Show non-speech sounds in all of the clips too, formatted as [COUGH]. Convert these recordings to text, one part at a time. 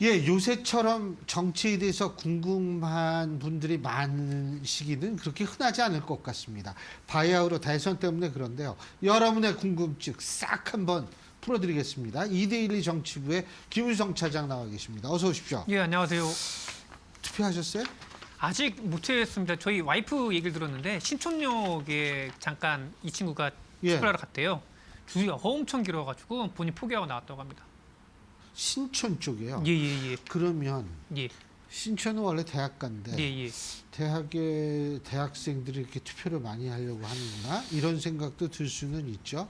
예, 요새처럼 정치에 대해서 궁금한 분들이 많은 시기는 그렇게 흔하지 않을 것 같습니다. 바야흐로 대선 때문에 그런데요. 여러분의 궁금증 싹 한번 풀어드리겠습니다. 이데일리 정치부의 김유성 차장 나와 계십니다. 어서 오십시오. 예, 안녕하세요. 투표하셨어요? 아직 못했습니다. 저희 와이프 얘기를 들었는데 신촌역에 잠깐 이 친구가 예. 투표하러 갔대요. 줄이 엄청 길어가지고 본인 포기하고 나왔다고 합니다. 신촌 쪽이에요. 예, 예, 예. 그러면 예, 신촌은 원래 대학가인데 예, 예. 대학의 대학생들이 이렇게 투표를 많이 하려고 하는구나 이런 생각도 들 수는 있죠.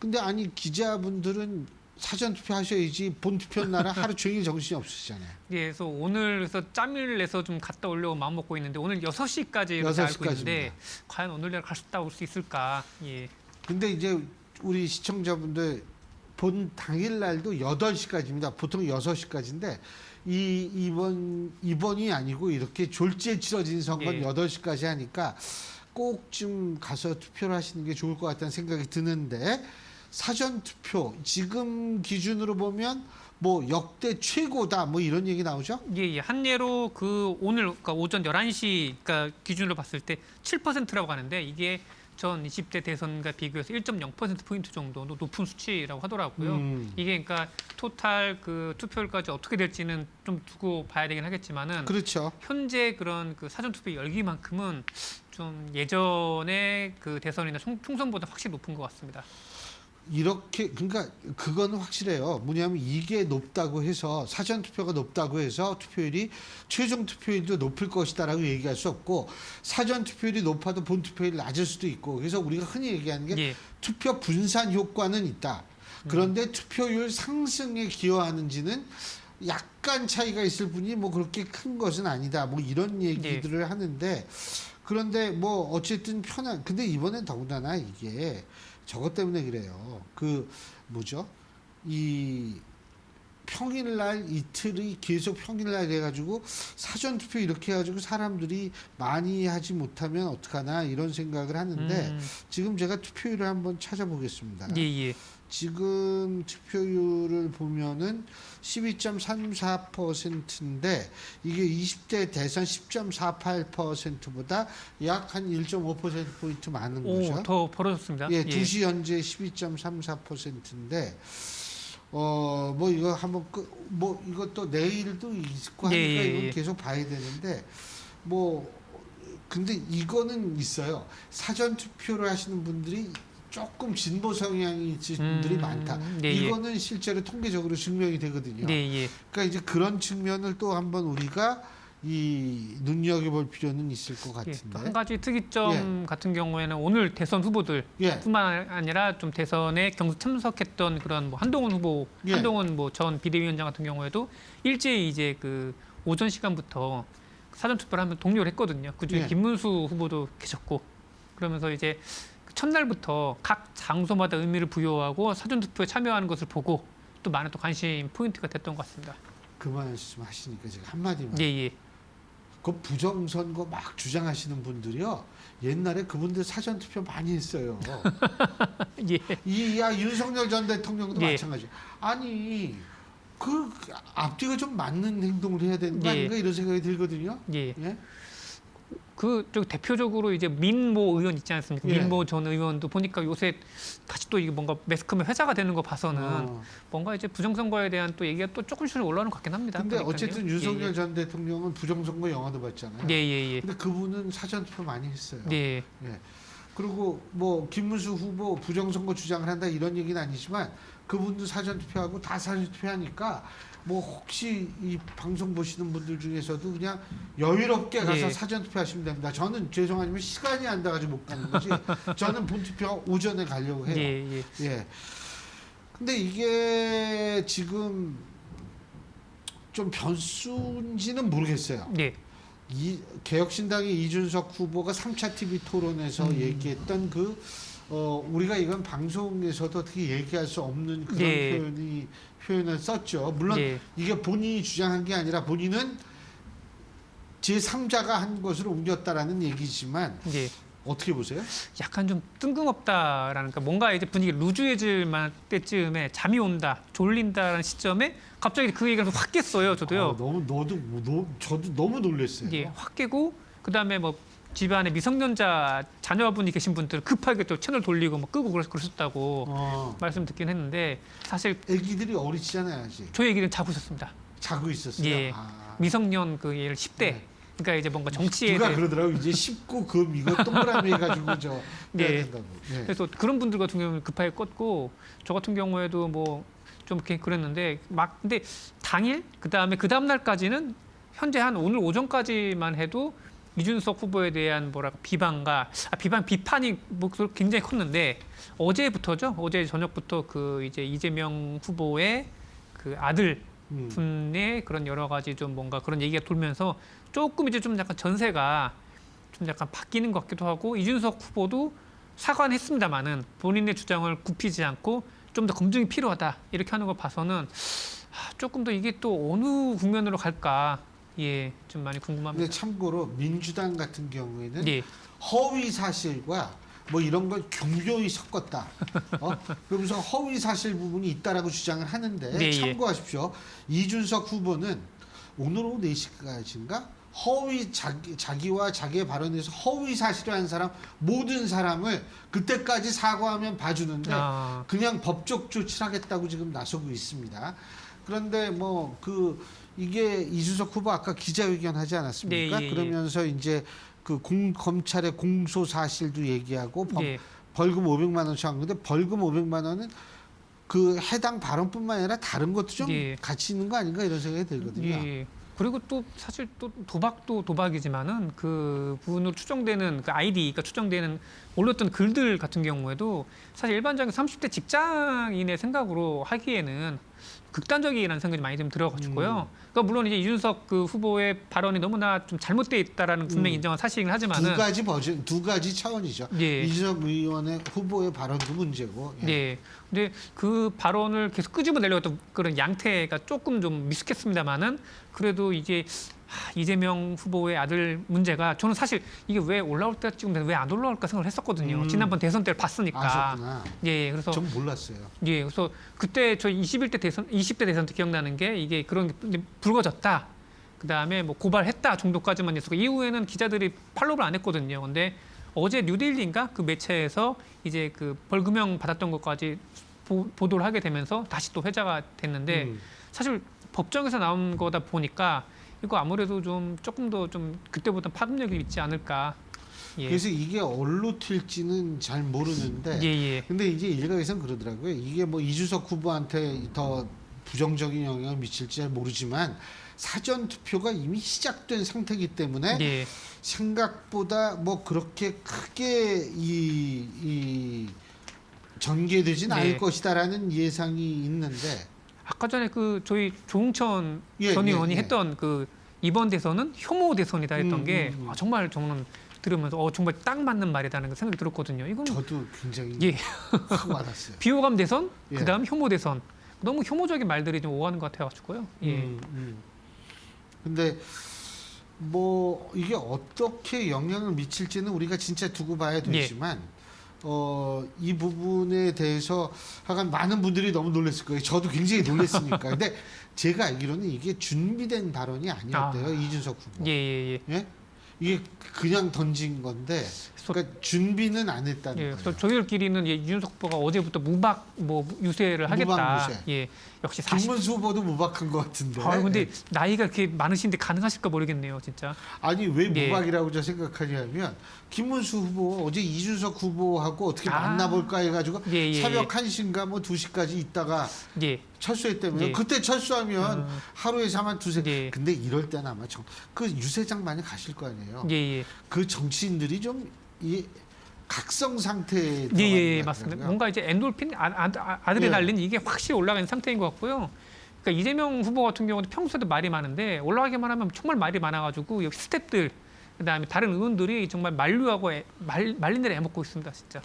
근데 아니 기자분들은 사전 투표 하셔야지 본 투표 날은 하루 종일 정신이 없으시잖아요. [LAUGHS] 예, 그래서 오늘 그래서 짬을 내서 좀 갔다 오려고 마음 먹고 있는데 오늘 6시까지 이렇게 6시 알고 있는데 까지입니다. 과연 오늘 내가 갔다 올 수 있을까? 예. 근데 이제 우리 시청자분들 본 당일 날도 8시까지입니다. 보통 6시까지인데 이 이번 이번이 아니고 이렇게 졸지에 치러진 선거는 예. 8시까지 하니까 꼭 좀 가서 투표를 하시는 게 좋을 것 같다는 생각이 드는데 사전 투표 지금 기준으로 보면 뭐 역대 최고다 뭐 이런 얘기 나오죠? 예, 예. 한 예로 그 오늘 그러니까 오전 11시 그러니까 기준으로 봤을 때 7%라고 하는데 이게 전 20대 대선과 비교해서 1.0% 포인트 정도 높은 수치라고 하더라고요. 음. 이게 그러니까 토탈 그 투표율까지 어떻게 될지는 좀 두고 봐야 되긴 하겠지만은 그렇죠. 현재 그런 그 사전 투표 열기만큼은 좀 예전의 그 대선이나 총, 총선보다 확실히 높은 것 같습니다. 이렇게 그러니까 그거는 확실해요. 뭐냐면 이게 높다고 해서 사전 투표가 높다고 해서 투표율이 최종 투표율도 높을 것이다라고 얘기할 수 없고 사전 투표율이 높아도 본 투표율이 낮을 수도 있고 그래서 우리가 흔히 얘기하는 게 예, 투표 분산 효과는 있다. 그런데 투표율 상승에 기여하는지는 약간 차이가 있을 뿐이 뭐 그렇게 큰 것은 아니다. 뭐 이런 얘기들을 하는데 그런데 뭐 어쨌든 편한 근데 이번엔 더군다나 이게 저것 때문에 그래요. 그 뭐죠? 이 평일날 이틀이 계속 평일날 해가지고 사전 투표 이렇게 해가지고 사람들이 많이 하지 못하면 어떡하나 이런 생각을 하는데 음, 지금 제가 투표율을 한번 찾아보겠습니다. 예, 예. 지금 투표율을 보면은 12.34%인데 이게 20대 대선 10.48%보다 약 한 1.5% 포인트 많은 거죠. 오, 더 벌어졌습니다. 예, 2시 현재 12.34%인데 어 뭐 이거 한번 끄, 뭐 이것도 내일도 있고 하니까 예, 예, 이건 예. 계속 봐야 되는데 뭐 근데 이거는 있어요. 사전 투표를 하시는 분들이 조금 진보 성향이 있으신 분들이 음, 많다. 예, 예. 이거는 실제로 통계적으로 증명이 되거든요. 예, 예. 그러니까 이제 그런 측면을 또 한번 우리가 이 눈여겨볼 필요는 있을 것 예, 같은데. 또한 가지 특이점 같은 경우에는 오늘 대선 후보들 예. 뿐만 아니라 좀 대선에 경선 참석했던 그런 뭐 한동훈 후보, 예. 한동훈 뭐 전 비대위원장 같은 경우에도 일제히 이제 그 오전 시간부터 사전 투표를 하면 동료를 했거든요. 그중에 예. 김문수 후보도 계셨고 그러면서 이제 그 첫날부터 각 장소마다 의미를 부여하고 사전 투표에 참여하는 것을 보고 또 많은 또 관심 포인트가 됐던 것 같습니다. 그 말씀 하시니까 제가 한마디만. 예, 예. 그 부정선거 막 주장하시는 분들이요. 옛날에 그분들 사전 투표 많이 했어요. [LAUGHS] 예. 이 야 윤석열 전 대통령도 예. 마찬가지. 아니 그 앞뒤가 좀 맞는 행동을 해야 되는 거 예. 아닌가 이런 생각이 들거든요. 예. 예. 그저 대표적으로 이제 민모 의원 있지 않습니까? 예. 민모 전 의원도 보니까 요새 다시 또 이게 뭔가 매스컴에 회자가 되는 거 봐서는 어. 뭔가 이제 부정선거에 대한 또 얘기가 또 조금씩 올라오는 것 같긴 합니다. 근데 보니까요. 어쨌든 윤석열 전 대통령은 부정선거 영화도 봤잖아요. 예, 예, 예. 근데 그분은 사전 투표 많이 했어요. 예. 예. 그리고 뭐 김문수 후보 부정선거 주장을 한다 이런 얘기는 아니지만 그분도 사전 투표하고 다 사전 투표하니까 뭐 혹시 이 방송 보시는 분들 중에서도 그냥 여유롭게 가서 예. 사전 투표하시면 됩니다. 저는 죄송하지만 시간이 안 돼가지고 못 가는 거지. [LAUGHS] 저는 본 투표 오전에 가려고 해요. 예, 예. 예. 근데 이게 지금 좀 변수인지는 모르겠어요. 예. 이 개혁신당의 이준석 후보가 3차 TV 토론에서 음. 얘기했던 그 어, 우리가 이건 방송에서도 어떻게 얘기할 수 없는 그런 예. 표현이 표현을 썼죠. 물론 예. 이게 본인이 주장한 게 아니라 본인은 제 3자가 한 것으로 옮겼다라는 얘기지만 예. 어떻게 보세요? 약간 좀 뜬금없다라는 그러니까 뭔가 이제 분위기 루즈해질 만 때쯤에 잠이 온다, 졸린다라는 시점에 갑자기 그 얘기가 확 깼어요. 저도요. 아, 너무 너도 너, 저도 너무 놀랐어요. 예, 확 깨고 그다음에 뭐 집안에 미성년자 자녀분이 계신 분들 급하게 또 채널 돌리고 뭐 끄고 그러- 그러셨다고 어, 말씀 듣긴 했는데 사실 애기들이 어리지잖아요 아직. 저희 얘기는 자고 있었습니다. 자고 있었어요. 예. 아. 미성년 그 얘를 10대 네. 그러니까 이제 뭔가 정치에 누가 대해 그러더라고 이제 19금 이거 동그라미 해가지고 저 [LAUGHS] 해야 예. 된다고. 예. 그래서 그런 분들 같은 경우는 급하게 껐고 저 같은 경우에도 뭐 좀 이렇게 그랬는데 막 근데 당일 그 다음에 그 다음 날까지는 현재 한 오늘 오전까지만 해도 이준석 후보에 대한 뭐랄까 비방과 아, 비방 비판이 목소리 굉장히 컸는데 어제부터죠 어제 저녁부터 그 이제 이재명 후보의 그 아들 음. 분의 그런 여러 가지 좀 뭔가 그런 얘기가 돌면서 조금 이제 좀 약간 전세가 좀 약간 바뀌는 것 같기도 하고 이준석 후보도 사과는 했습니다마는 본인의 주장을 굽히지 않고 좀 더 검증이 필요하다 이렇게 하는 거 봐서는 아, 조금 더 이게 또 어느 국면으로 갈까 예 좀 많이 근데 궁금합니다. 참고로 민주당 같은 경우에는 예 허위 사실과 뭐 이런 걸 교묘히 섞었다. 어? 그러면서 허위 사실 부분이 있다라고 주장을 하는데 네, 예. 참고하십시오. 이준석 후보는 오늘 오후 4시까지인가 허위 자기, 자기와 자기의 발언에서 허위 사실을 한 사람 모든 사람을 그때까지 사과하면 봐주는데 아, 그냥 법적 조치를 하겠다고 지금 나서고 있습니다. 그런데 뭐그 이게 이준석 후보 아까 기자회견 하지 않았습니까? 네, 예, 예. 그러면서 이제 그 공, 검찰의 공소 사실도 얘기하고 범- 예 벌금 500만 원씩 한 건데 벌금 500만 원은 그 해당 발언뿐만 아니라 다른 것도 좀 예. 같이 있는 거 아닌가 이런 생각이 들거든요. 예. 그리고 또 사실 또 도박도 도박이지만은 그 분으로 추정되는 그 아이디가 추정되는 올렸던 글들 같은 경우에도 사실 일반적인 30대 직장인의 생각으로 하기에는 극단적이라는 생각이 많이 좀 들어가지고요. 음. 그러니까 물론 이제 이준석 그 후보의 발언이 너무나 좀 잘못돼 있다라는 분명히 음. 인정한 사실이긴 두 하지만은 가지 버전, 두 가지 차원이죠. 예. 이준석 의원의 후보의 발언도 문제고. 예. 네. 근데 그 발언을 계속 끄집어내려고 했던 그런 양태가 조금 좀 미숙했습니다만은 그래도 이게 하, 이재명 후보의 아들 문제가 저는 사실 이게 왜 올라올 때쯤 왜안 올라올까 생각을 했었거든요. 음. 지난번 대선 때를 봤으니까. 아셨구나. 예, 그래서 전 몰랐어요. 예, 그래서 그때 저 21대 대선, 20대 대선 때 기억나는 게 이게 그런 게 불거졌다. 그 다음에 뭐 고발했다 정도까지만 했었고 이후에는 기자들이 팔로우를 안 했거든요. 근데 어제 뉴딜리인가 그 매체에서 이제 그 벌금형 받았던 것까지 보, 보도를 하게 되면서 다시 또 회자가 됐는데 음. 사실 법정에서 나온 거다 보니까 이거 아무래도 좀 조금 더 좀 그때보다 파급력이 있지 않을까. 예, 그래서 이게 어디로 튈지는 잘 모르는데 예, 예. 근데 이제 일각에서는 그러더라고요. 이게 뭐 이준석 후보한테 더 부정적인 영향을 미칠지 잘 모르지만 사전 투표가 이미 시작된 상태이기 때문에 예. 생각보다 뭐 그렇게 크게 이, 이 전개되진 네. 않을 것이다라는 예상이 있는데 아까 전에 그 저희 조홍천 예, 전 예, 의원이 예. 했던 그 이번 대선은 혐오 대선이다 했던 음, 게 음, 음. 아, 정말 저는 들으면서 어 정말 딱 맞는 말이다는 생각이 들었거든요. 이건 저도 굉장히 예. 확 와닿았어요. [LAUGHS] 비호감 대선, 예. 그다음 혐오 대선. 너무 혐오적인 말들이 좀 오가는 것 같아가지고요. 예. 음, 음. 근데 뭐 이게 어떻게 영향을 미칠지는 우리가 진짜 두고 봐야 예. 되지만 어, 이 부분에 대해서 하여간 많은 분들이 너무 놀랐을 거예요. 저도 굉장히 놀랐으니까. 근데 [LAUGHS] 제가 알기로는 이게 준비된 발언이 아니었대요. 아. 이준석 후보. 예, 예, 예. 예? 이게 그냥 던진 건데 그러니까 준비는 안 했다는 예, 거예요. 그래서 저희들끼리는 예, 이준석 후보가 어제부터 무박 뭐 유세를 하겠다. 무박 유세. 예, 역시 40. 김문수 후보도 무박한 것 같은데. 아, 근데 나이가 그렇게 많으신데 가능하실까 모르겠네요, 진짜. 아니 왜 예. 무박이라고 저 생각하냐면 김문수 후보 어제 이준석 후보하고 어떻게 아. 만나볼까 해가지고 예, 예, 새벽 1시인가 뭐 2시까지 있다가 예. 철수했다면요. 예. 그때 철수하면 음. 하루에 4만 두세. 예. 근데 이럴 때는 아마 정, 그 유세장 많이 가실 거 아니에요. 예, 예. 그 정치인들이 좀 이 각성 상태에 예, 예, 예, 맞습니다. 뭔가 이제 엔돌핀, 아, 아, 아, 아드레날린 이게 확실히 올라가는 상태인 것 같고요. 그러니까 이재명 후보 같은 경우도 평소에도 말이 많은데 올라가기만 하면 정말 말이 많아가지고 여기 스탭들 그다음에 다른 의원들이 정말 만류하고 애, 말, 말린 대로 애먹고 있습니다, 진짜.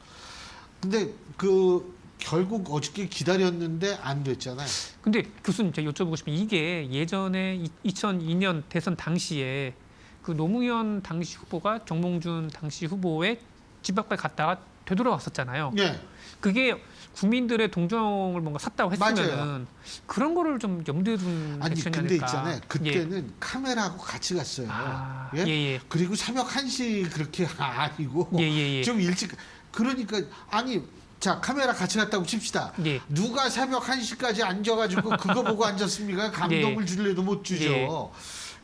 근데 그 결국 어저께 기다렸는데 안 됐잖아요. 근데 교수님 제가 여쭤보고 싶은 게 이게 예전에 2002년 대선 당시에 그 노무현 당시 후보가 정몽준 당시 후보의 집 밖에 갔다가 되돌아왔었잖아요. 예. 그게 국민들의 동정을 뭔가 샀다고 했으면은 그런 거를 좀 염두에 둔 아니 액션이 근데 아닐까. 있잖아요. 그때는 카메라하고 같이 갔어요. 아, 예? 예, 예. 그리고 새벽 1시 그렇게 [LAUGHS] 아니고 예, 예, 예. 좀 일찍 그러니까 아니 자 카메라 같이 갔다고 칩시다. 예. 누가 새벽 1시까지 앉아가지고 [LAUGHS] 그거 보고 앉았습니까? 감동을 줄래도 못 주죠. 예.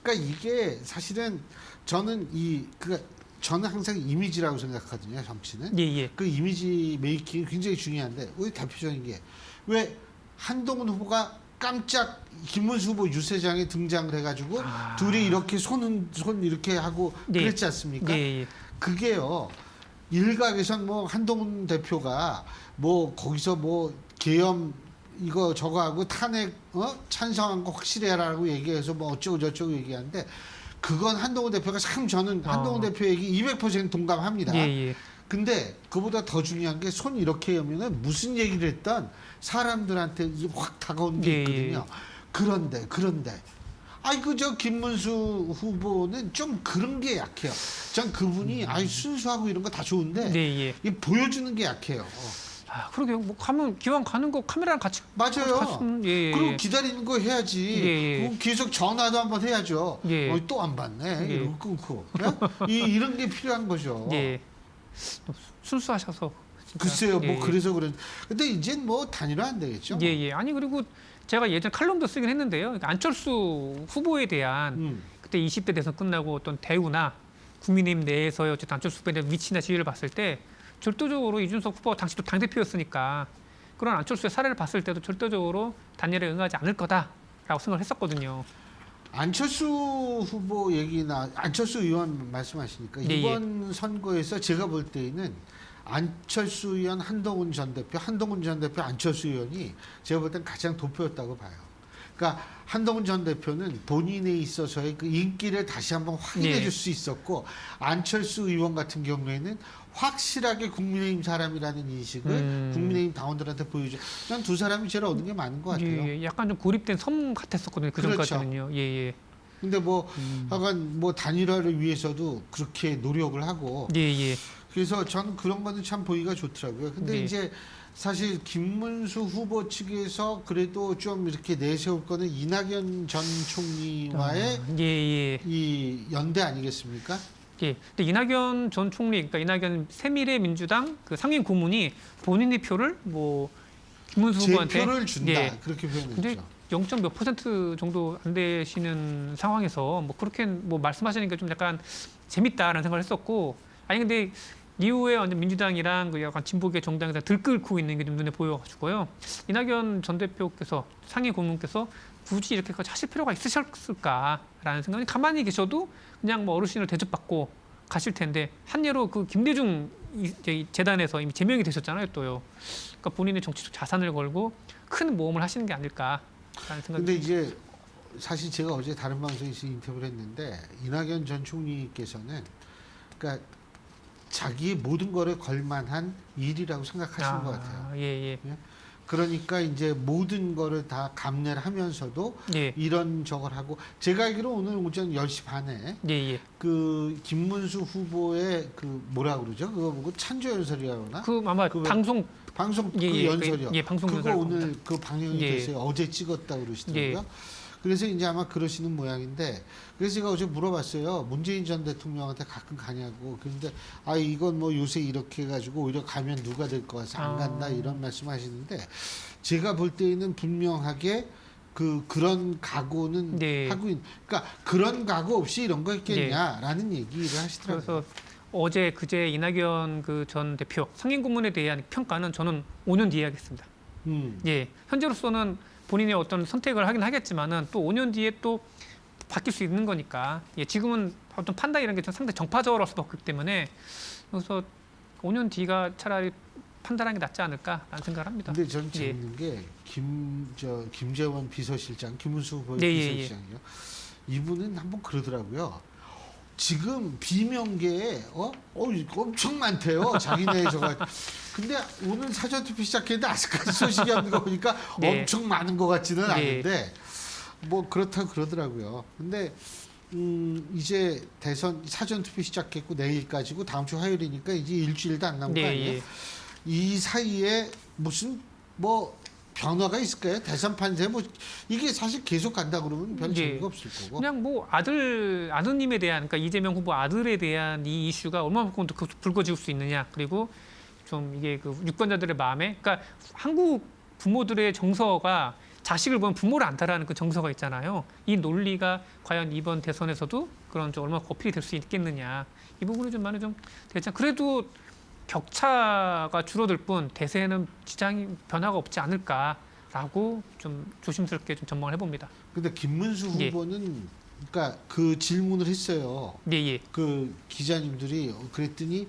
그러니까 이게 사실은 저는 이 그 저는 항상 이미지라고 생각하거든요. 정치는 예, 예. 그 이미지 메이킹이 굉장히 중요한데 우리 대표적인 게 왜 한동훈 후보가 깜짝 김문수 후보 유세장에 등장을 해가지고 아. 둘이 이렇게 손은 손 이렇게 하고 네. 그랬지 않습니까? 예, 예. 그게요. 일각에선 뭐 한동훈 대표가 뭐 거기서 뭐 계엄 이거 저거 하고 탄핵 어 찬성한 거 확실해라라고 얘기해서 뭐 어쩌고 저쩌고 얘기하는데 그건 한동훈 대표가 참 저는 한동훈 어. 대표 얘기 200% 동감합니다. 예, 예. 근데 그보다 더 중요한 게 손 이렇게 하면은 무슨 얘기를 했던 사람들한테 확 다가오는 게 예, 있거든요. 그런데 그런데 아이고 저 김문수 후보는 좀 그런 게 약해요. 전 그분이 아이 순수하고 이런 거 다 좋은데 네, 예. 이 보여주는 게 약해요. 아, 그러게요. 뭐 가면 기왕 가는 거 카메라랑 같이 맞아요. 갔으면, 예, 예. 그리고 기다리는 거 해야지. 예, 예. 그럼 계속 전화도 한번 해야죠. 예. 어, 또안 받네. 예. 이러고 끊고. 그래? 이, 이런 게 필요한 거죠. 예. 좀 순수하셔서 진짜. 글쎄요, 뭐 예, 예. 그래서 그런. 근데 이젠 뭐 단일화 안 되겠죠. 예, 예. 아니 그리고 제가 예전 칼럼도 쓰긴 했는데요. 그러니까 안철수 후보에 대한 음. 그때 20대 대선 끝나고 어떤 대우나 국민의힘 내에서의 어쨌든 안철수 후보에 대한 위치나 지위를 봤을 때 절도적으로 이준석 후보가 당시도 당대표였으니까 그런 안철수의 사례를 봤을 때도 절대적으로 단일에 응하지 않을 거다라고 생각을 했었거든요. 안철수 후보 얘기나 안철수 의원 말씀하시니까 예, 이번 선거에서 제가 볼 때에는 안철수 의원, 한동훈 전 대표, 한동훈 전 대표, 안철수 의원이 제가 볼 땐 가장 도표였다고 봐요. 그러니까 한동훈 전 대표는 본인에 있어서의 그 인기를 다시 한번 확인해 예. 줄수 있었고 안철수 의원 같은 경우에는 확실하게 국민의힘 사람이라는 인식을 음. 국민의힘 당원들한테 보여줘. 난 두 사람이 제일 얻은 게 많은 것 같아요. 예, 예. 약간 좀 고립된 섬 같았었거든요. 그 그렇죠. 전까지는요. 예, 예. 근데 뭐 음. 하여간 뭐 단일화를 위해서도 그렇게 노력을 하고 예, 예. 그래서 저는 그런 거는 참 보기가 좋더라고요. 근데 네. 이제 사실 김문수 후보 측에서 그래도 좀 이렇게 내세울 거는 이낙연 전 총리와의 아, 예, 예. 이 연대 아니겠습니까? 예. 근데 이낙연 전 총리, 그러니까 이낙연 새미래 민주당 그 상임 고문이 본인의 표를 뭐 김문수 제 후보한테 표를 준다 예. 그렇게 표현했죠. 0. 몇 퍼센트 정도 안 되시는 상황에서 뭐 그렇게 뭐 말씀하시니까 좀 약간 재밌다라는 생각을 했었고 아니 근데 이후에 완전 민주당이랑 그 약간 진보계 정당에서 들끓고 있는 게 좀 눈에 보여가지고요. 이낙연 전 대표께서 상임 고문께서 굳이 이렇게까지 하실 필요가 있으셨을까라는 생각이 가만히 계셔도 그냥 뭐 어르신을 대접받고 가실 텐데 한 예로 그 김대중 재단에서 이미 제명이 되셨잖아요 또요 그러니까 본인의 정치적 자산을 걸고 큰 모험을 하시는 게 아닐까라는 생각이 근데 이제 사실 제가 어제 다른 방송에서 인터뷰를 했는데 이낙연 전 총리께서는 그러니까 자기의 모든 거를 걸만한 일이라고 생각하시는 것 같아요. 예, 예. 그러니까 이제 모든 거를 다 감내를 하면서도 예. 이런 저걸 하고 제가 알기로 오늘 오전 10시 반에 예, 예. 그 김문수 후보의 그 뭐라 그러죠? 그거 보고 찬조 연설이라 그러나? 그 아마 그 왜- 방송 방송 그 예, 예, 연설이요. 예, 방송 그거 연설 오늘 겁니다. 그 방영이 예. 됐어요. 어제 찍었다 그러시더라고요. 그래서 이제 아마 그러시는 모양인데 그래서 제가 어제 물어봤어요. 문재인 전 대통령한테 가끔 가냐고. 그런데 아 이건 뭐 요새 이렇게 해가지고 오히려 가면 누가 될 것 같아서 안 아. 간다 이런 말씀하시는데 제가 볼 때에는 분명하게 그 그런 각오는 네. 하고 있. 그러니까 그런 각오 없이 이런 거 있겠냐라는 얘기를 하시더라고요. 그래서 어제 그제 이낙연 그 전 대표 상임 고문에 대한 평가는 저는 5년 뒤에 하겠습니다. 음. 예. 현재로서는 본인의 어떤 선택을 하긴 하겠지만은 또 5년 뒤에 또 바뀔 수 있는 거니까. 예. 지금은 어떤 판단 이런 게 좀 상당히 정파적으로 할 수밖에 없기 때문에 그래서 5년 뒤가 차라리 판단하는 게 낫지 않을까라는 생각을 합니다. 근데 전 예. 재밌는 게김 저 김재원 비서실장, 김문수 후보 네, 예, 예. 비서실장이요. 이분은 한번 그러더라고요. 지금 비명계에 어? 어 엄청 많대요. 자기네 저가. 근데 오늘 사전 투표 시작했는데 아직까지 소식이 없는 거 보니까 [LAUGHS] 네. 엄청 많은 것 같지는 네. 않은데 뭐 그렇다고 그러더라고요. 근데 음, 이제 대선 사전 투표 시작했고 내일까지고 다음 주 화요일이니까 이제 일주일도 안 남은 거 네, 아니에요? 예. 이 사이에 무슨 뭐 변화가 있을까요? 대선 판세 뭐 이게 사실 계속 간다 그러면 별 예. 재미가 없을 거고. 그냥 뭐 아들 아드님에 대한 그러니까 이재명 후보 아들에 대한 이 이슈가 얼마만큼 더 불거질 수 있느냐 그리고 좀 이게 그 유권자들의 마음에 그러니까 한국 부모들의 정서가 자식을 보면 부모를 안다라는 그 정서가 있잖아요. 이 논리가 과연 이번 대선에서도 그런 좀 얼마나 어필이 될 수 있겠느냐 이 부분이 좀 많이 좀 않- 그래도 격차가 줄어들 뿐 대세에는 지장이 변화가 없지 않을까라고 좀 조심스럽게 좀 전망을 해봅니다. 근데 김문수 예. 후보는 그러니까 그 질문을 했어요. 예 예. 그 기자님들이 어, 그랬더니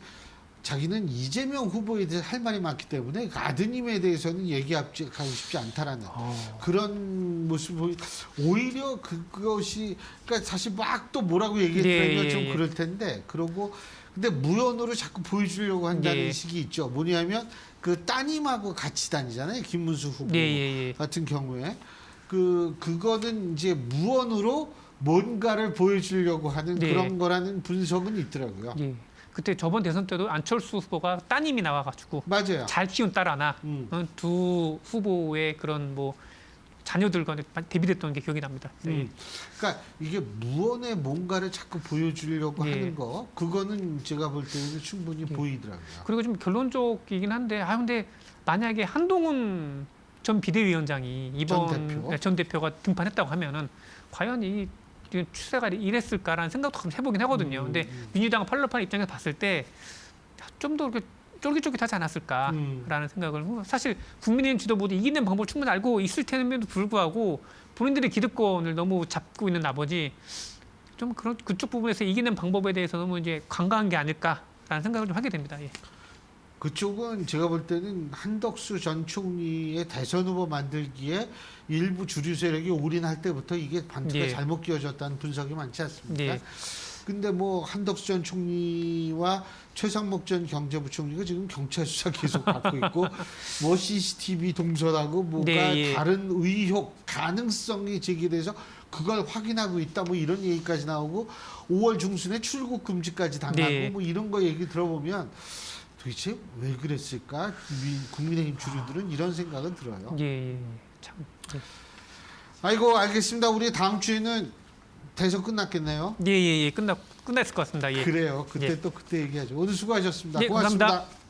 자기는 이재명 후보에 대해 할 말이 많기 때문에 그 아드님에 대해서는 얘기하고 싶지 않다라는 어. 그런 모습을 오히려 그것이 그러니까 사실 막 또 뭐라고 얘기했다면 예, 예, 좀 예. 그럴 텐데 그러고 근데 무연으로 자꾸 보여주려고 한다는 예. 식이 있죠. 뭐냐면 그 따님하고 같이 다니잖아요. 김문수 후보 예, 예, 예. 같은 경우에 그 그거는 이제 무언으로 뭔가를 보여주려고 하는 네. 그런 거라는 분석은 있더라고요. 예. 그때 저번 대선 때도 안철수 후보가 따님이 나와가지고 맞아요. 잘 키운 딸 하나 음. 어, 두 후보의 그런 뭐 자녀들과 대비됐던 게 기억이 납니다. 예. 음. 그러니까 이게 무언의 뭔가를 자꾸 보여주려고 예. 하는 거 그거는 제가 볼 때는 충분히 예. 보이더라고요. 그리고 좀 결론적이긴 한데 아 근데 만약에 한동훈 전 비대위원장이 이번 전 대표. 네, 전 대표가 등판했다고 하면은 과연 이 추세가 이랬을까라는 생각도 해보긴 하거든요. 음, 근데 음. 민주당 팔로판 입장에서 봤을 때 좀더 이렇게 쫄깃쫄깃하지 않았을까. 음. 라는 생각을 사실 국민의힘 지도부도 이기는 방법을 충분히 알고 있을 텐데도 불구하고 본인들의 기득권을 너무 잡고 있는 나머지 좀 그런 그쪽 부분에서 이기는 방법에 대해서 너무 이제 관가한 게 아닐까라는 생각을 좀 하게 됩니다. 예. 그쪽은 제가 볼 때는 한덕수 전 총리의 대선 후보 만들기에 일부 주류 세력이 올인할 때부터 이게 반트가 예. 잘못 끼워졌다는 분석이 많지 않습니까? 예. 근데 뭐 한덕수 전 총리와 최상목 전 경제부총리가 지금 경찰 수사 계속 받고 있고 [LAUGHS] 뭐 CCTV 동선하고 뭐가 네, 예. 다른 의혹 가능성이 제기돼서 그걸 확인하고 있다 뭐 이런 얘기까지 나오고 5월 중순에 출국 금지까지 당하고 네. 뭐 이런 거 얘기 들어보면 도대체 왜 그랬을까 미- 국민의힘 주류들은 이런 생각은 들어요. 예, 예. 참. 아이고 알겠습니다. 우리 다음 주에는 대선 끝났겠네요. 예, 예, 예. 끝나 끝났을 것 같습니다. 예. 그래요. 그때 예. 또 그때 얘기하죠. 오늘 수고하셨습니다. 예, 고맙습니다. 감사합니다.